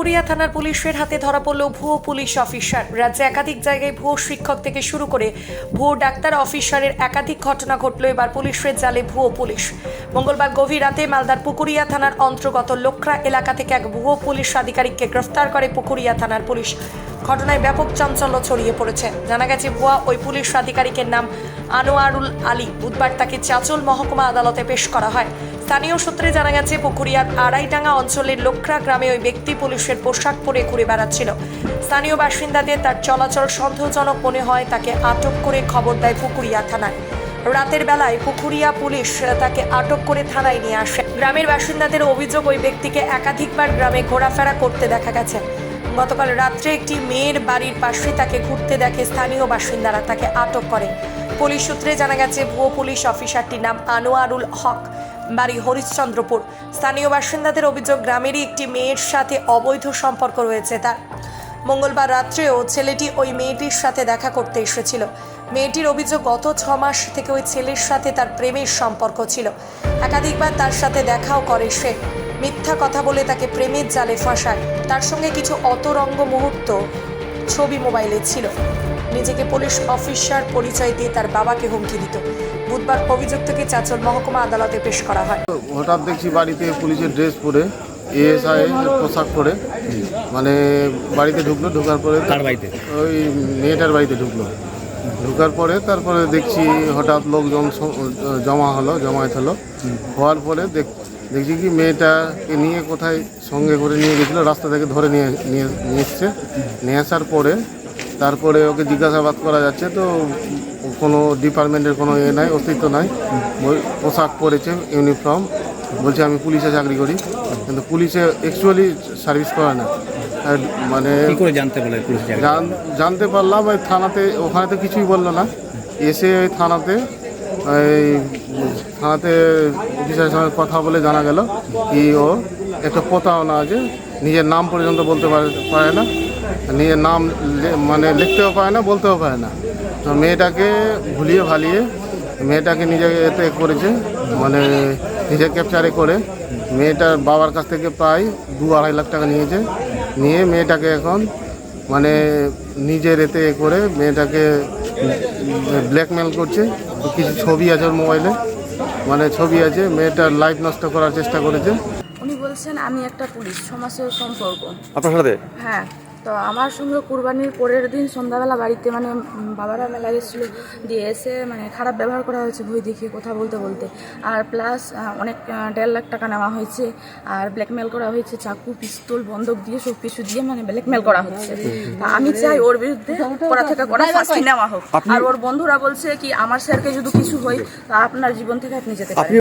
কুরিয়া থানার পুলিশের হাতে ধরা পড়ল ভুয়ো পুলিশ অফিসার। রাজ্যে একাধিক জায়গায় ভুয়ো শিক্ষক থেকে শুরু করে ভুয়ো ডাক্তার অফিসারের একাধিক ঘটনা ঘটল এবার পুলিশের জালে ভুয়ো পুলিশ। মঙ্গলবার গভীর রাতে মালদার পুকুরিয়া থানার অন্তর্গত লোকরা এলাকা থেকে এক ভুয়ো পুলিশ আধিকারিককে গ্রেফতার করে পুকুরিয়া থানার পুলিশ। ঘটনায় ব্যাপক চাঞ্চল্য ছড়িয়ে পড়েছে। জানা গেছে, ভুয়া ওই পুলিশ আধিকারিকের নাম আনোয়ারুল আলী। বুধবার তাকে চাচল মহকুমা আদালতে পেশ করা হয়। স্থানীয় সূত্রে জানা গেছে পুকুরিয়ার আড়াইডাঙ্গা অঞ্চলের লোকরা গ্রামে ওই ব্যক্তি পুলিশের পোশাক পরে ঘুরে বেড়াচ্ছিল। স্থানীয় বাসিন্দাদের তার চলাচল সন্দেহজনক মনে হয়, তাকে আটক করে খবর দেয় পুকুরিয়া থানায়। রাতের বেলায় পুকুরিয়া পুলিশ তাকে আটক করে থানায় নিয়ে আসে। গ্রামের বাসিন্দাদের অভিযোগ, ওই ব্যক্তিকে একাধিকবার গ্রামে ঘোরাফেরা করতে দেখা গেছে। গতকাল রাত্রে একটি মেয়ের বাড়ির পাশে তাকে ঘুরতে দেখে স্থানীয় বাসিন্দারা তাকে আটক করে। পুলিশ সূত্রে জানা গেছে, ভুয়ো পুলিশ অফিসারটির নাম আনোয়ারুল হক। বাড়ি হরিশ্চন্দ্রপুর। স্থানীয় বাসিন্দাদের অভিযোগ, গ্রামেরই একটি মেয়ের সাথে অবৈধ সম্পর্ক রয়েছে তার। মঙ্গলবার রাত্রেও ছেলেটি ওই মেয়েটির সাথে দেখা করতে এসেছিল। মেয়েটির অভিযোগ, গত ছ মাস থেকে ওই ছেলের সাথে তার প্রেমের সম্পর্ক ছিল। একাধিকবার তার সাথে দেখাও করে সে। মিথ্যা কথা বলে তাকে প্রেমের জালে ফাঁসায়। তার সঙ্গে কিছু অতরঙ্গ মুহূর্ত ছবি মোবাইলে ছিল। নিজেকে পুলিশ অফিসার পরিচয় দিয়ে তার বাবাকে হুমকি দিত। বুধবার অভিযুক্তকে চাচল মহকুমা আদালতে পেশ করা হয়। হঠাৎ দেখছি বাড়িতে পুলিশের ড্রেস পরে এএসআই পোশাক পরে মানে বাড়িতে ঢুকলো ঢোকার পরে তার বাড়িতে? ওই মেয়েটার বাড়িতে ঢুকলো। ঢোকার পরে তারপরে দেখছি হঠাৎ লোকজন জমা হলো জমায়েত হলো। হওয়ার পরে দেখ- দেখছি কি মেয়েটাকে নিয়ে কোথায় সঙ্গে করে নিয়ে গেছিল রাস্তা থেকে ধরে নিয়ে নিয়ে নিয়ে এসছে। নিয়ে আসার পরে তারপরে ওকে জিজ্ঞাসাবাদ করা যাচ্ছে তো কোনো ডিপার্টমেন্টের কোনো এ নাই অস্তিত্ব নাই। পোশাক পরেছে ইউনিফর্ম। বলছে আমি পুলিশে চাকরি করি। কিন্তু পুলিশে অ্যাকচুয়ালি সার্ভিস করে না। মানে জানতে জানতে পারলাম ওই থানাতে ওখানে তো কিছুই বলল না। এসে ওই থানাতে ওই থানাতে অফিসারের সঙ্গে কথা বলে জানা গেল কি ও একটা প্রতারণা আছে নিজের নাম পর্যন্ত বলতে পারে পারে না। নিজের নাম লে- মানে লিখতেও পায় না বলতেও পায় না। তো মেয়েটাকে ভুলিয়ে ভালিয়ে মেয়েটাকে নিজে এতে করেছে মানে নিজে ক্যাপচারে করে। মেয়েটার বাবার কাছ থেকে প্রায় দু আড়াই লাখ টাকা নিয়েছে। নিয়ে মেয়েটাকে এখন মানে নিজের এতে এ করে মেয়েটাকে ব্ল্যাকমেল করছে। কিছু ছবি আছে ওর মোবাইলে মানে ছবি আছে মেয়েটার লাইফ নষ্ট করার চেষ্টা করেছে। উনি বলছেন আমি একটা পুলিশ সমাজের সম্পর্ক। আপনার সাথে? হ্যাঁ। তো আমার সঙ্গে কুরবানির পরের দিন সন্ধ্যাবেলা বাড়িতে মানে বাবারা মেলা গেছিল দিয়ে এসে মানে খারাপ ব্যবহার করা হয়েছে ভয় দেখিয়ে কথা বলতে বলতে। আর প্লাস অনেক দেড় লাখ টাকা নেওয়া হয়েছে। আর ব্ল্যাকমেল করা হয়েছে চাকু পিস্তল বন্দুক দিয়ে সব কিছু দিয়ে মানে ব্ল্যাকমেল করা হচ্ছে। তা আমি চাই ওর বিরুদ্ধে করা থেকে করা শাস্তি নেওয়া হোক। আর ওর বন্ধুরা বলছে কি আমার স্যারকে যদি কিছু হয় তা আপনার জীবন থেকে আপনি যেতে পারেন।